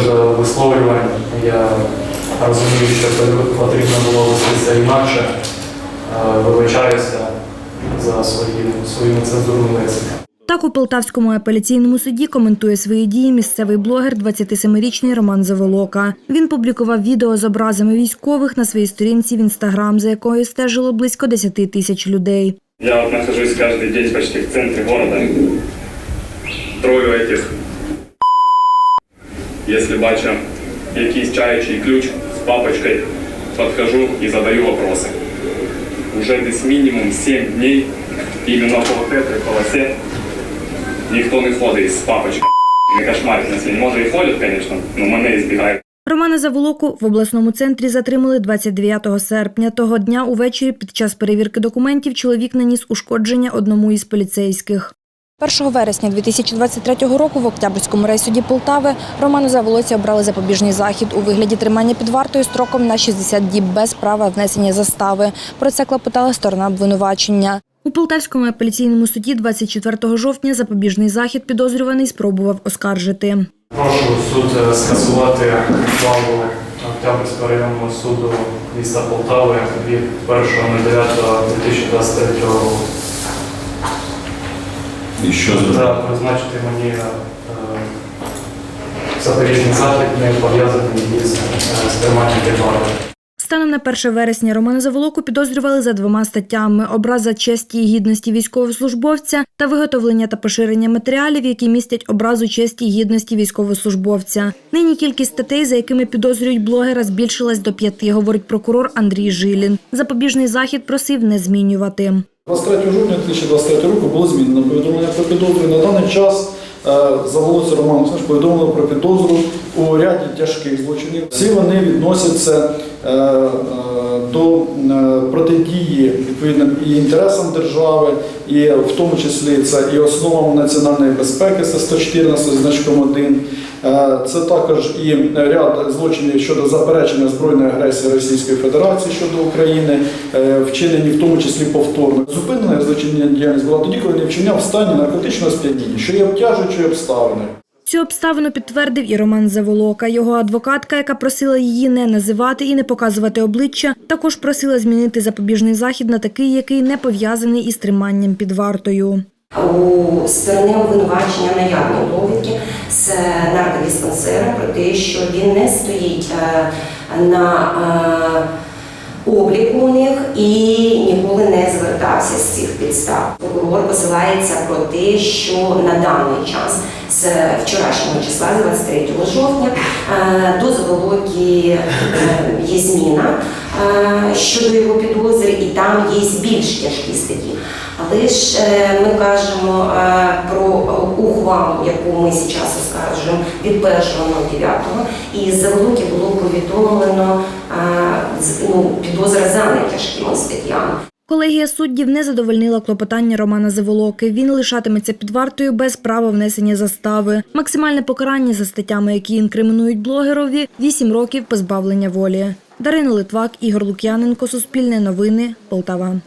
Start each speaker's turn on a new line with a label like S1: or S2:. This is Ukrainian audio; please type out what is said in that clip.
S1: щодо висловлювань. Я розумію, що потрібно було вестися інакше. Е, Вибачаюся за свої, свою нецензурну лексику.
S2: Так у Полтавському апеляційному суді коментує свої дії місцевий блогер 27-річний Роман Заволока. Він публікував відео з образами військових на своїй сторінці в інстаграм, за якою стежило близько 10 тисяч людей.
S3: Я вот нахожусь каждый день почти в центре города. Трою этих. Если бачу якийсь чаючий ключ з папочкою, подхожу і задаю вопроси. Уже десь мінімум 7 днів іменно по этой полосе ніхто не ходить з папочкою. Не кошмарить нас. Може і ходять, звісно, але мене збігають.
S2: Романа Заволоку в обласному центрі затримали 29 серпня. Того дня увечері під час перевірки документів чоловік наніс ушкодження одному із поліцейських. 1 вересня 2023 року в Октябрьському райсуді Полтави Роману Заволоці обрали запобіжний захід у вигляді тримання під вартою строком на 60 діб без права внесення застави. Про це клопотала сторона обвинувачення. У Полтавському апеляційному суді 24 жовтня запобіжний захід підозрюваний спробував оскаржити.
S1: Прошу суд скасувати ухвалу Октябрьського районного суду міста Полтави від 1.09.2023 року.
S4: І що зробити?
S1: призначити мені е, захід не пов'язаний із е, стриманням під вартою.
S2: Станом на 1 вересня Романа Заволоку підозрювали за двома статтями: образа честі і гідності військовослужбовця та виготовлення та поширення матеріалів, які містять образу честі і гідності військовослужбовця. Нині кількість статей, за якими підозрюють блогера, збільшилась до п'яти, говорить прокурор Андрій Жилін. Запобіжний захід просив не змінювати.
S5: 23 жовтня 2023 року було змінено повідомлення про підозру. На даний час Заволоця Роман Олександрович повідомили про підозру у ряді тяжких злочинів. Всі вони відносяться е, е, до е, протидії відповідно і інтересам держави, і в тому числі це і основам національної безпеки, це 114 значком 1. Е, Це також і ряд злочинів щодо заперечення збройної агресії Російської Федерації щодо України, е, вчинені в тому числі повторно. Зупинена злочинна діяльність була тоді, коли не вчиняв в стані наркотичного сп'яніння, що є обтяжуючою обставиною.
S2: Цю обставину підтвердив і Роман Заволока. Його адвокатка, яка просила її не називати і не показувати обличчя, також просила змінити запобіжний захід на такий, який не пов'язаний із триманням під вартою.
S6: У сторони обвинувачення наявні довідки з наркодиспансера про те, що він не стоїть е, на е, обліку у них і ніколи не звертався з цих підстав. Прокурор посилається про те, що на даний час з вчорашнього числа, з 23 жовтня, е, до заволоки е, є зміна е, щодо його підозри, і там є більш тяжкі статті. Але ж ми кажемо про ухвалу, яку ми зараз оскаржуємо від 1.09, і з заволоки було повідомлено ну, підозра за нетяжкими статтями.
S2: Колегія суддів не задовольнила клопотання Романа Заволоки. Він лишатиметься під вартою без права внесення застави. Максимальне покарання за статтями, які інкримінують блогерові – 8 років позбавлення волі. Дарина Литвак, Ігор Лук'яненко, Суспільне новини, Полтава.